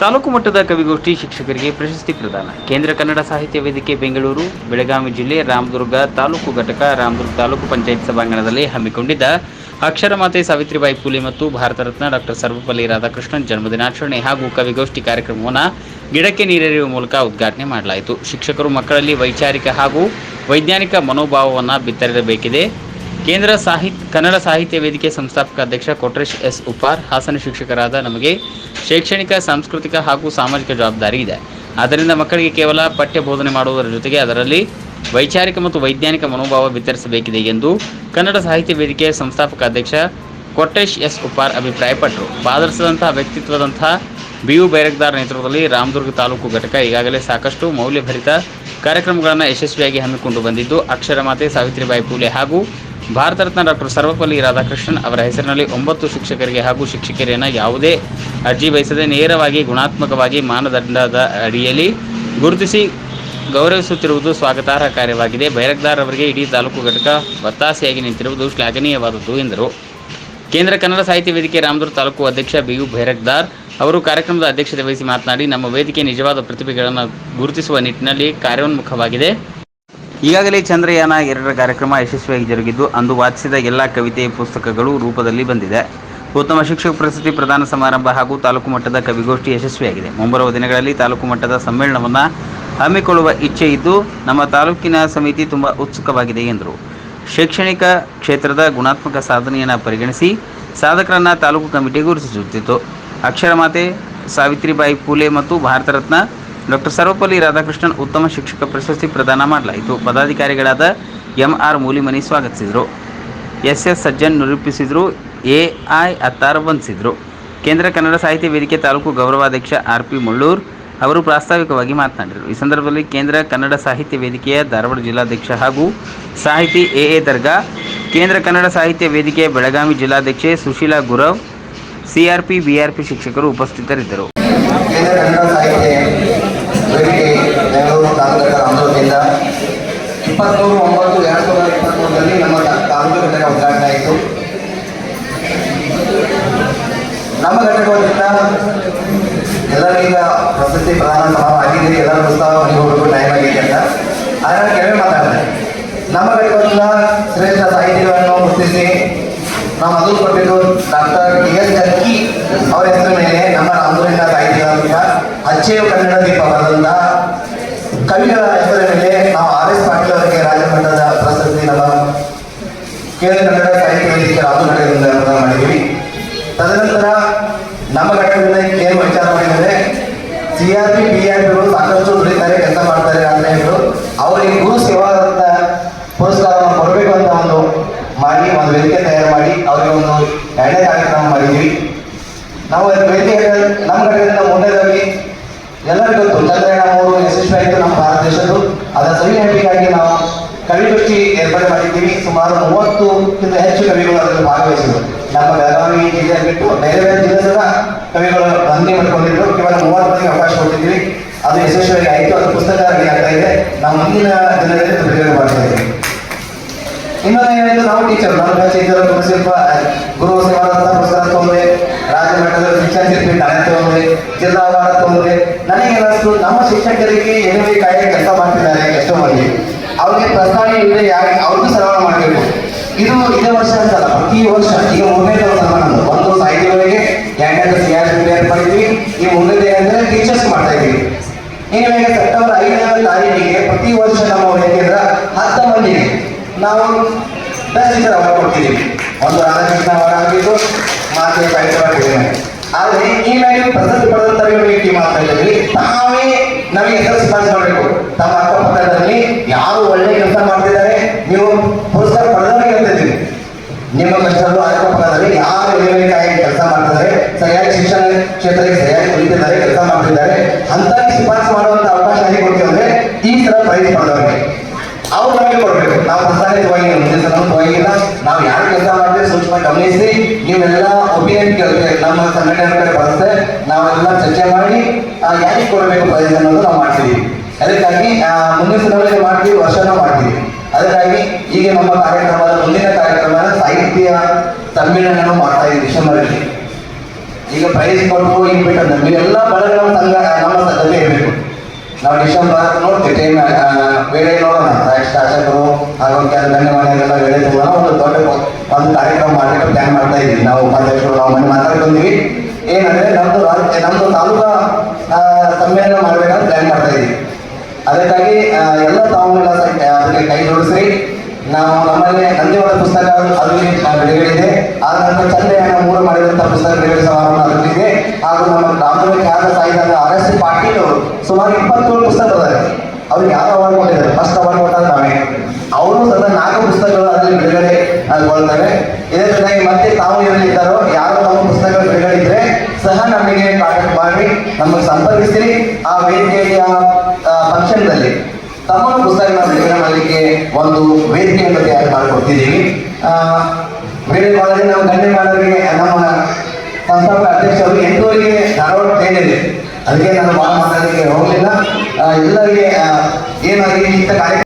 ತಾಲೂಕು ಮಟ್ಟದ ಕವಿಗೋಷ್ಠಿ ಶಿಕ್ಷಕರಿಗೆ ಪ್ರಶಸ್ತಿ ಪ್ರದಾನ. ಕೇಂದ್ರ ಕನ್ನಡ ಸಾಹಿತ್ಯ ವೇದಿಕೆ ಬೆಂಗಳೂರು, ಬೆಳಗಾವಿ ಜಿಲ್ಲೆ, ರಾಮದುರ್ಗ ತಾಲೂಕು ಘಟಕ, ರಾಮದುರ್ಗ ತಾಲೂಕು ಪಂಚಾಯತ್ ಸಭಾಂಗಣದಲ್ಲಿ ಹಮ್ಮಿಕೊಂಡಿದ್ದ ಅಕ್ಷರಮಾತೆ ಸಾವಿತ್ರಿಬಾಯಿ ಫುಲೆ ಮತ್ತು ಭಾರತ ರತ್ನ ಡಾಕ್ಟರ್ ಸರ್ವಪಲ್ಲಿ ರಾಧಾಕೃಷ್ಣನ್ ಜನ್ಮದಿನಾಚರಣೆ ಹಾಗೂ ಕವಿಗೋಷ್ಠಿ ಕಾರ್ಯಕ್ರಮವನ್ನು ಗಿಡಕ್ಕೆ ನೀರೆರಿಯುವ ಮೂಲಕ ಉದ್ಘಾಟನೆ ಮಾಡಲಾಯಿತು. ಶಿಕ್ಷಕರು ಮಕ್ಕಳಲ್ಲಿ ವೈಚಾರಿಕ ಹಾಗೂ ವೈಜ್ಞಾನಿಕ ಮನೋಭಾವವನ್ನು ಬಿತ್ತರಿಸಬೇಕಿದೆ. ಕೇಂದ್ರ ಸಾಹಿತ್ಯ ಕನ್ನಡ ಸಾಹಿತ್ಯ ವೇದಿಕೆ ಸಂಸ್ಥಾಪಕ ಅಧ್ಯಕ್ಷ ಕೊಟ್ರೇಶ್ ಎಸ್ ಉಪಾರ್, ಹಾಸನ ಶಿಕ್ಷಕರಾದ ನಮಗೆ ಶೈಕ್ಷಣಿಕ, ಸಾಂಸ್ಕೃತಿಕ ಹಾಗೂ ಸಾಮಾಜಿಕ ಜವಾಬ್ದಾರಿ ಇದೆ. ಆದ್ದರಿಂದ ಮಕ್ಕಳಿಗೆ ಕೇವಲ ಪಠ್ಯ ಬೋಧನೆ ಮಾಡುವುದರ ಜೊತೆಗೆ ಅದರಲ್ಲಿ ವೈಚಾರಿಕ ಮತ್ತು ವೈಜ್ಞಾನಿಕ ಮನೋಭಾವ ವಿತರಿಸಬೇಕಿದೆ ಎಂದು ಕನ್ನಡ ಸಾಹಿತ್ಯ ವೇದಿಕೆಯ ಸಂಸ್ಥಾಪಕ ಅಧ್ಯಕ್ಷ ಕೊಟ್ಟೇಶ್ ಎಸ್ ಉಪಾರ್ ಅಭಿಪ್ರಾಯಪಟ್ಟರು. ಪಾದರ್ಸದಂತಹ ವ್ಯಕ್ತಿತ್ವದಂತಹ ಬಿ ಯು ಬೈರಗ್ದಾರ್ ನೇತೃತ್ವದಲ್ಲಿ ರಾಮದುರ್ಗ ತಾಲೂಕು ಘಟಕ ಈಗಾಗಲೇ ಸಾಕಷ್ಟು ಮೌಲ್ಯಭರಿತ ಕಾರ್ಯಕ್ರಮಗಳನ್ನು ಯಶಸ್ವಿಯಾಗಿ ಹಮ್ಮಿಕೊಂಡು ಬಂದಿದ್ದು, ಅಕ್ಷರ ಮಾತೆ, ಸಾವಿತ್ರಿಬಾಯಿ ಪೂಲೆ ಹಾಗೂ ಭಾರತ ರತ್ನ ಡಾಕ್ಟರ್ ಸರ್ವಪಲ್ಲಿ ರಾಧಾಕೃಷ್ಣನ್ ಅವರ ಹೆಸರಿನಲ್ಲಿ ಒಂಬತ್ತು ಶಿಕ್ಷಕರಿಗೆ ಹಾಗೂ ಶಿಕ್ಷಕಿಯರನ್ನು ಯಾವುದೇ ಅರ್ಜಿ ಬಯಸದೆ ನೇರವಾಗಿ ಗುಣಾತ್ಮಕವಾಗಿ ಮಾನದಂಡದ ಅಡಿಯಲ್ಲಿ ಗುರುತಿಸಿ ಗೌರವಿಸುತ್ತಿರುವುದು ಸ್ವಾಗತಾರ್ಹ ಕಾರ್ಯವಾಗಿದೆ. ಬೈರಕ್ದಾರ್ ಅವರಿಗೆ ಇಡೀ ತಾಲೂಕು ಘಟಕ ಒತ್ತಾಸೆಯಾಗಿ ನಿಂತಿರುವುದು ಶ್ಲಾಘನೀಯವಾದದ್ದು ಎಂದರು. ಕೇಂದ್ರ ಕನ್ನಡ ಸಾಹಿತ್ಯ ವೇದಿಕೆ ರಾಮದುರ್ಗ ತಾಲೂಕು ಅಧ್ಯಕ್ಷ ಬಿ ಯು ಭೈರಕ್ದಾರ್ ಅವರು ಕಾರ್ಯಕ್ರಮದ ಅಧ್ಯಕ್ಷತೆ ವಹಿಸಿ ಮಾತನಾಡಿ, ನಮ್ಮ ವೇದಿಕೆ ನಿಜವಾದ ಪ್ರತಿಭೆಗಳನ್ನು ಗುರುತಿಸುವ ನಿಟ್ಟಿನಲ್ಲಿ ಕಾರ್ಯೋನ್ಮುಖವಾಗಿದೆ. ಈಗಾಗಲೇ ಚಂದ್ರಯಾನ ಎರಡರ ಕಾರ್ಯಕ್ರಮ ಯಶಸ್ವಿಯಾಗಿ ಜರುಗಿದ್ದು, ಅಂದು ವಾಚಿಸಿದ ಎಲ್ಲ ಕವಿತೆ, ಪುಸ್ತಕಗಳು ರೂಪದಲ್ಲಿ ಬಂದಿದೆ. ಉತ್ತಮ ಶಿಕ್ಷಕ ಪ್ರಶಸ್ತಿ ಪ್ರದಾನ ಸಮಾರಂಭ ಹಾಗೂ ತಾಲೂಕು ಮಟ್ಟದ ಕವಿಗೋಷ್ಠಿ ಯಶಸ್ವಿಯಾಗಿದೆ. ಮುಂಬರುವ ದಿನಗಳಲ್ಲಿ ತಾಲೂಕು ಮಟ್ಟದ ಸಮ್ಮೇಳನವನ್ನು ಹಮ್ಮಿಕೊಳ್ಳುವ ಇಚ್ಛೆ ಇದ್ದು, ನಮ್ಮ ತಾಲೂಕಿನ ಸಮಿತಿ ತುಂಬ ಉತ್ಸುಕವಾಗಿದೆ ಎಂದರು. ಶೈಕ್ಷಣಿಕ ಕ್ಷೇತ್ರದ ಗುಣಾತ್ಮಕ ಸಾಧನೆಯನ್ನು ಪರಿಗಣಿಸಿ ಸಾಧಕರನ್ನು ತಾಲೂಕು ಕಮಿಟಿ ಗುರುತಿಸುತ್ತಿತ್ತು. ಅಕ್ಷರಮಾತೆ ಸಾವಿತ್ರಿಬಾಯಿ ಫೂಲೆ ಮತ್ತು ಭಾರತ ರತ್ನ ಡಾಕ್ಟರ್ ಸರ್ವಪಲ್ಲಿ ರಾಧಾಕೃಷ್ಣನ್ ಉತ್ತಮ ಶಿಕ್ಷಕ ಪ್ರಶಸ್ತಿ ಪ್ರದಾನ ಮಾಡಲಾಯಿತು. ಪದಾಧಿಕಾರಿಗಳಾದ ಎಂ ಆರ್ ಮೂಲಿಮನಿ ಸ್ವಾಗತಿಸಿದರು. ಎಸ್ ಎಸ್ ಸಜ್ಜನ್ ನಿರೂಪಿಸಿದರು. ಎ ಐ ಅತ್ತಾರ್ ವಂದಿಸಿದರು. ಕೇಂದ್ರ ಕನ್ನಡ ಸಾಹಿತ್ಯ ವೇದಿಕೆ ತಾಲೂಕು ಗೌರವಾಧ್ಯಕ್ಷ ಆರ್ ಪಿ ಮುಳ್ಳೂರ್ ಅವರು ಪ್ರಾಸ್ತಾವಿಕವಾಗಿ ಮಾತನಾಡಿದರು. ಈ ಸಂದರ್ಭದಲ್ಲಿ ಕೇಂದ್ರ ಕನ್ನಡ ಸಾಹಿತ್ಯ ವೇದಿಕೆಯ ಧಾರವಾಡ ಜಿಲ್ಲಾಧ್ಯಕ್ಷ ಹಾಗೂ ಸಾಹಿತಿ ಎ ಎ ದರ್ಗಾ, ಕೇಂದ್ರ ಕನ್ನಡ ಸಾಹಿತ್ಯ ವೇದಿಕೆಯ ಬೆಳಗಾವಿ ಜಿಲ್ಲಾಧ್ಯಕ್ಷೆ ಸುಶೀಲಾ ಗುರವ್ ಸಿಆರ್ಪಿ ಬಿಆರ್ಪಿ ಶಿಕ್ಷಕರು ಉಪಸ್ಥಿತರಿದ್ದರು ಕೇಂದ್ರ ಕನ್ನಡ ಸಾಹಿತ್ಯ ವೇದಿಕೆ ಬೆಂಗಳೂರು ತಾಲೂಕು ರಾಮದುರ್ಗದಿಂದ ಇಪ್ಪತ್ತ್ಮೂರು ಒಂಬತ್ತು ಎರಡು ಸಾವಿರದ ಇಪ್ಪತ್ತ್ಮೂರರಲ್ಲಿ ನಮ್ಮ ತಾ- ತಾಲೂಕು ಘಟಕ ಉದ್ಘಾಟನೆ ಆಯಿತು ನಮ್ಮ ಘಟಕದಿಂದ ಎಲ್ಲರಿಗ ಪ್ರಶಸ್ತಿ ಪ್ರದಾನ ಸಮಾರಂಭ ಆಗಿದ್ದೀರಿ ಎಲ್ಲರೂ ಪ್ರಸ್ತಾವ ಮನೆಗೆ ಹೋಗಬೇಕು ಟೈಮ್ ಆಗಿದೆ ಅಂತ. ಆದರೆ ಕೆಲವೇ ಮಾತಾಡ್ತಾರೆ ನಮ್ಮ ಘಟಕದಿಂದ ಶ್ರೇಷ್ಠ ಸಾಹಿತಿಗಳನ್ನು ಗುರುತಿಸಿ. ನಾವು ಮೊದಲು ಕೊಟ್ಟಿದ್ದು ಡಾಕ್ಟರ್ ಟಿ ಎಸ್ ಜರ್ಕಿ ಅವರ ಹೆಸರ ಮೇಲೆ. ನಮ್ಮ ರಾಮದುರ್ಗ ಸಾಹಿತ್ಯ ಅಚ್ಚೇವ ಕನ್ನಡ ದೀಪ ಬರೆದಂತ ಕವಿಗಳ ಹೆಸರ ಮೇಲೆ ನಾವು ಆರ್ ಎಸ್ ಪಾಟೀಲ್ ಅವರಿಗೆ ರಾಜ್ಯ ಮಟ್ಟದ ಪ್ರಶಸ್ತಿ ನಮ್ಮ ಕೇಂದ್ರ ಕನ್ನಡ ಸಾಹಿತ್ಯ ವೇದಿಕೆ ರಾಮದುರ್ಗದಿಂದ ಪ್ರದಾನ ಮಾಡಿದ್ದೀವಿ ತದನಂತರ ನಮ್ಮ ಘಟಕದಿಂದ ಏನು ವಿಚಾರ ಮಾಡಿದರೆ C R P B R ಪಿಗಳು ಸಾಕಷ್ಟು ದುಡಿತಾರೆ ಕೆಲಸ ಮಾಡ್ತಾರೆ ಆಂಜನೇಯರು ಅವರಿಗೆ ಗುರು ಸೇವಾದಂತ ಪುರಸ್ಕಾರವನ್ನು ಕೊಡಬೇಕು ಅಂತ ಒಂದು ಮಾಡಿ ಒಂದು ವೇದಿಕೆ ತಯಾರು ಮಾಡಿ ಅವರಿಗೆ ಒಂದು ಎರಡನೇ ಕಾರ್ಯಕ್ರಮ ಮಾಡಿದ್ವಿ ನಾವು ವೇದಿಕೆ ನಮ್ಮ ಕಡೆಯಿಂದ ಮೊದಲನೇದಾಗಿ ಎಲ್ಲರಿಗೂ ಗೊತ್ತು ಚಂದ್ರಯಾನ ಮೂರು ಯಶಸ್ವಿ ಆಯಿತು ನಮ್ಮ ಭಾರತ ದೇಶದ್ದು. ಅದರ ಸವಿ ನೆನಪಿಗಾಗಿ ನಾವು ಕವಿಗೋಷ್ಠಿ ಏರ್ಪಾಡು ಮಾಡಿದ್ದೀವಿ. ಸುಮಾರು ಮೂವತ್ತಕ್ಕಿಂತ ಹೆಚ್ಚು ಕವಿಗಳು ಅದರಲ್ಲಿ ಭಾಗವಹಿಸಿದರು. ನಮ್ಮ ಬೆಳಗಾವಿ ಜಿಲ್ಲೆ ಬಿಟ್ಟು ಬೇರೆ ಬೇರೆ ಜಿಲ್ಲೆ ಸಹ ಕವಿಗಳು ಬಂದಿ ಮಾಡಿಕೊಂಡಿದ್ರು. ಕೇವಲ ಮೂವತ್ತು ಅವಕಾಶ ಕೊಟ್ಟಿದ್ದೀವಿ. ಅದು ಯಶಸ್ವಿಯಾಗಿ ಆಯಿತು. ಅದು ಪುಸ್ತಕ ಆಗ್ತಾ ಇದೆ. ನಾವು ಮುಂದಿನ ದಿನಗಳಲ್ಲಿ ಬಿಡುಗಡೆ ಮಾಡ್ತಾ ಇದ್ದೀವಿ. ಇನ್ನೊಂದು ಏನಾಯಿತು ನಾವು ಟೀಚರ್ ನಮ್ಮ ಟೀಚರ್ ಗುರು ಸೇವಾದಂತಹ ಪುಸ್ತಕ ತಗೊಂಡ್ರೆ ಮಟ್ಟದ ಶಿಕ್ಷಣ ದಾನ ತಗೊಂಡ್ರೆ, ಜಿಲ್ಲಾ ಅವಾರ್ಡ್ ತಗೊಂಡ್ರೆ ನನಗೆ ಏನಿಸ್ತು ನಮ್ಮ ಶಿಕ್ಷಕರಿಗೆ ಏನೇ ಕಾಯಿ ಕೆಲಸ ಮಾಡ್ತಿದ್ದಾರೆ, ಎಷ್ಟೋ ಮಂದಿ. ಅವ್ರಿಗೆ ಪ್ರಸ್ತಾವನೆ ಇದೆ ಯಾಕೆ ಅವ್ರಿಗೂ ಸನ್ಮಾನ ಮಾಡಬೇಕು. ಇದು ಇದೇ ವರ್ಷ ಅಂತಲ್ಲ, ಪ್ರತಿ ವರ್ಷ, ಈಗ ಮೂರನೇ ಸನ್ಮಾನ. ಒಂದು ಸಾಹಿತ್ಯಗಳಿಗೆ ಎರಡನೇ ಸಿ ಆರ್ ಪಿ ಪಡಿತೀವಿ ಈ ಮೂರನೇದು ಏನಂದ್ರೆ ಟೀಚರ್ಸ್ ಮಾಡ್ತಾ ಇದ್ದೀವಿ ಈಗ ಸೆಪ್ಟೆಂಬರ್ ಐದನೇ ತಾರೀಕಿಗೆ ಪ್ರತಿ ವರ್ಷ ನಮ್ಮ ವೇದಿಕೆಯಿಂದ ಹತ್ತು ಮಂದಿಗೆ ನಾವು ಬೆಸ್ಟ್ ಟೀಚರ್ ಅವಾರ್ಡ್ ಕೊಡ್ತಿದ್ದೀವಿ ಒಂದು ರಾಧಾಕೃಷ್ಣ ಅವಾರ್ಡ್ ಆಗಿದ್ದು ಮಾತೆ ಸಾಹಿತ್ಯ ಅವಾರ್ಡ್ ಕೊಟ್ಟಿದ್ದೇನೆ ಆದರೆ ಪ್ರಶಸ್ತಿ ಪಡೆದಂತವೇ ಟೀಮ್ ಮಾಡ್ತಾ ಇದ್ದೀವಿ ತಾವೇ ನಮಗೆ ಹೆಸರು ಶಿಫಾರಸು ಮಾಡಬೇಕು ತಮ್ಮ ಅಕ್ಕಪಕ್ಕದಲ್ಲಿ ಯಾರು ಒಳ್ಳೆ ಕೆಲಸ ಮಾಡ್ತಿದ್ದಾರೆ, ನೀವು ಪುರಸ್ಕಾರ ಪಡೆದವರಿಗೆ ಅಂತ ಇದ್ದೀವಿ ನಿಮ್ಮ ಕಷ್ಟಗಳು ಅಕ್ಕಪಕ್ಕದಲ್ಲಿ ಯಾರು ಏನೇಕಾಗಿ ಕೆಲಸ ಮಾಡ್ತಿದ್ದಾರೆ, ಸರಿಯಾಗಿ ಶಿಕ್ಷಣ ಕ್ಷೇತ್ರಕ್ಕೆ ಸರಿಯಾಗಿ ಕುಳಿತಿದ್ದಾರೆ, ಕೆಲಸ ಮಾಡ್ತಿದ್ದಾರೆ ಅಂತ ಶಿಫಾರಸು ಮಾಡುವಂತ ಅವಕಾಶ ಹೇಗೆ ಕೊಡ್ತೀವಿ ಅಂದ್ರೆ ಈ ತರ ಪ್ರೈಸ್ ಪಡೆದವರಿಗೆ. ಅವ್ರು ನಮಗೆ ಕೊಡ್ಬೇಕು. ನಾವು ಸಲ ಹೋಗಿಲ್ಲ ನಾವು ಯಾರು ಕೆಲಸ ಮಾಡಿದ್ರೆ ಸೂಕ್ಷ್ಮ ಗಮನಿಸಿ. ನೀವೆಲ್ಲ ಒಪಿನಿಯನ್ ಕೇಳ್ತೇವೆ ನಮ್ಮ ಸಂಘಟನೆ ಕಡೆ ಬರುತ್ತೆ ನಾವೆಲ್ಲ ಚರ್ಚೆ ಮಾಡಿ ಯಾರಿಗೆ ಕೊಡಬೇಕು ಪ್ರೈಸ್ ಅನ್ನೋದು ನಾವು ಮಾಡ್ತೀವಿ. ಅದಕ್ಕಾಗಿ ಮುಂದಿನ ದಿನಗಳಲ್ಲಿ ಮಾಡ್ತೀವಿ, ವರ್ಷನೂ ಮಾಡ್ತೀವಿ. ಅದಕ್ಕಾಗಿ ಈಗ ನಮ್ಮ ಕಾರ್ಯಕ್ರಮದ ಮುಂದಿನ ಕಾರ್ಯಕ್ರಮ ಸಾಹಿತ್ಯ ಸಮ್ಮೇಳನ ಮಾಡ್ತಾ ಇದ್ದೀವಿ ಡಿಸೆಂಬರಲ್ಲಿ. ಈಗ ಪ್ರೈಸ್ ಕೊಟ್ಟು ಈಗ ಬಿಟ್ಟು ನೀವೆಲ್ಲ ಬಳಗ ನಮ್ಮ ಸಂಘ, ನಮ್ಮ ಜೊತೆ ಇರಬೇಕು. ನಾವು ಡಿಸೆಂಬರ್ ನೋಡ್ತೀವಿ ಟೈಮ್ ವೇಳೆ ನೋಡೋಣ ಶಾಸಕರು ಹಾಗೂ ಕೆಲವು ಗಣ್ಯಮಾನ್ಯರೆಲ್ಲ ವೇಳೆ ತಗೋಣ ಒಂದು ದೊಡ್ಡ ಒಂದು ಕಾರ್ಯಕ್ರಮ ಮಾಡಲಿಕ್ಕೆ ಪ್ಲಾನ್ ಮಾಡ್ತಾ ಇದ್ದೀವಿ. ನಾವು ಉಪಾಧ್ಯಕ್ಷರು, ನಾವು ಮನೆ ಮಾತಾಡ್ಕೊಂಡಿವಿ ಏನಂದ್ರೆ, ನಮ್ದು ರಾಜ್ಯ ನಮ್ದು ತಾಲೂಕಾ ಸಮ್ಮೇಳನ ಮಾಡಬೇಕಂತ ಪ್ಲಾನ್ ಮಾಡ್ತಾ ಇದ್ದೀವಿ. ಅದಕ್ಕಾಗಿ ಎಲ್ಲ ತಾವು ಅದಕ್ಕೆ ಕೈ ಜೋಡಿಸ್ರಿ. ನಾವು ನಮ್ಮಲ್ಲಿ ನಂದಿವರ ಪುಸ್ತಕ ಅದರಲ್ಲಿ ಬಿಡುಗಡೆ ಇದೆ ಆ ನಂತರ ಚಂದ್ರಯಾನ ಮೂರು ಮಾಡಿದಂಥ ಪುಸ್ತಕ ಬಿಡುಗಡೆ ಸಮಾರಂಭ ಅದರಲ್ಲಿದೆ ಹಾಗೂ ನಮ್ಮ ಗ್ರಾಮೀಣ ಖ್ಯಾತ ಸಾಹಿತ್ಯ ಆರ್ ಎಸ್ ಪಾಟೀಲ್ ಸುಮಾರು ಇಪ್ಪತ್ತೇಳು ಪುಸ್ತಕ ಅದಾರೆ ಅವ್ರಿಗೆ ಯಾರು ಅವಾರ್ಡ್ ಕೊಟ್ಟಿದ್ದಾರೆ? ಫಸ್ಟ್ ಅವಾರ್ಡ್ ಕೊಟ್ಟಾಗ ನಾವೇ. ಅವರು ಸದಾ ನಾಲ್ಕು ಪುಸ್ತಕಗಳು ಅದರಲ್ಲಿ ಬಿಡುಗಡೆ ಆಗೊಳ್ತವೆ ಇದೇ ಜೊತೆಗೆ ಮತ್ತೆ ತಾವು ಇರಲಿದ್ದಾರೋ ಯಾರು ನಮ್ಮ ಪುಸ್ತಕಗಳು ಬಿಡುಗಡೆ ಇದ್ರೆ ಸಹ ನಮಗೆ ಕಾಂಟ್ಯಾಕ್ಟ್ ಮಾಡಿ, ನಮಗೆ ಸಂಪರ್ಕಿಸಿರಿ ಆ ವೇದಿಕೆಯ ಫಂಕ್ಷನ್ದಲ್ಲಿ ತಮ್ಮ ಪುಸ್ತಕಗಳ ಬಿಡುಗಡೆ ಮಾಡಲಿಕ್ಕೆ ಒಂದು ವೇದಿಕೆಯನ್ನು ತಯಾರು ಮಾಡಿಕೊಡ್ತಿದ್ದೀವಿ. ಬೇರೆ ಕಾಲೇಜ್ ನಾವು ಗಣ್ಯ ಮಾಡೋರಿಗೆ ನಮ್ಮ ಸಂಸ್ಥಾಪಕ ಅಧ್ಯಕ್ಷರು ಎಂಟೂರಿಗೆ ಧಾರವಾಡ ಟ್ರೈನ್ ಅದಕ್ಕೆ ನಾನು ಭಾಳ ಮಾತಾಡಲಿಕ್ಕೆ ಹೋಗಲಿಲ್ಲ. ಎಲ್ಲರಿಗೆ ಏನಾಗಿ ಇಂಥ ಕಾರ್ಯಕ್ರಮ